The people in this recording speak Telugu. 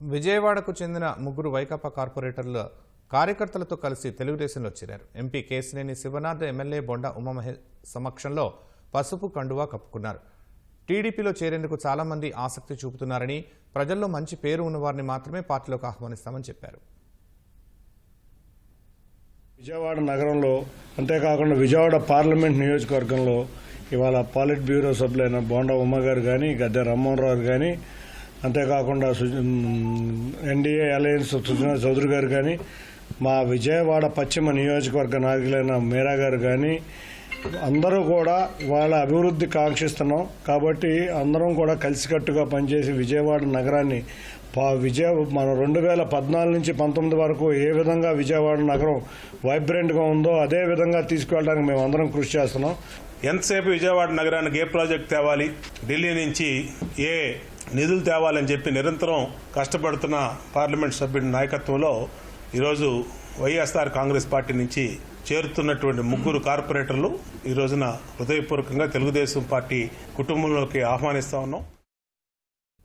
విజయవాడకు చెందిన ముగ్గురు వైకాపా కార్పొరేటర్ల కార్యకర్తలతో కలిసి తెలుగుదేశంలో చేరారు. ఎంపీ కేసినేని శివనాథ్ ఎమ్మెల్యే బొండ ఉమామహే సమక్షంలో పసుపు కండువా కప్పుకున్నారు. టీడీపీలో చేరేందుకు చాలామంది ఆసక్తి చూపుతున్నారని ప్రజల్లో మంచి పేరు ఉన్నవారిని మాత్రమే పార్టీలోకి ఆహ్వానిస్తామని చెప్పారు. విజయవాడ నగరంలో అంతేకాకుండా విజయవాడ పార్లమెంట్ నియోజకవర్గంలో ఇవాళ పాలిట్ బ్యూరో సభ్యులైన బోండా ఉమ్మ గారు కానీ గద్దె రామ్మోహన్ రావు కానీ అంతేకాకుండా ఎన్డీఏ అలయన్స్ సుజనా చౌదరి గారు కానీ మా విజయవాడ పశ్చిమ నియోజకవర్గ నాయకులైన మీరా గారు కానీ అందరూ కూడా వాళ్ళ అభివృద్ధి కాంక్షిస్తున్నాం. కాబట్టి అందరం కూడా కలిసికట్టుగా పనిచేసి విజయవాడ నగరాన్ని పా విజయ మన రెండు వేల పద్నాలుగు నుంచి పంతొమ్మిది వరకు ఏ విధంగా విజయవాడ నగరం వైబ్రెంట్గా ఉందో అదే విధంగా తీసుకెళ్ళడానికి మేము అందరం కృషి చేస్తున్నాం. ఎంతసేపు విజయవాడ నగరానికి ఏ ప్రాజెక్ట్ తేవాలి? ఢిల్లీ నుంచి ఏ నిధులు తేవాలని చెప్పి నిరంతరం కష్టపడుతున్న పార్లమెంట్ సభ్యుడి నాయకత్వంలో ఈరోజు వైఎస్ఆర్ కాంగ్రెస్ పార్టీ నుంచి చేరుతున్నటువంటి ముగ్గురు కార్పొరేటర్లు ఈ రోజున హృదయపూర్వకంగా తెలుగుదేశం పార్టీ కుటుంబంలోకి ఆహ్వానిస్తా ఉన్నాం.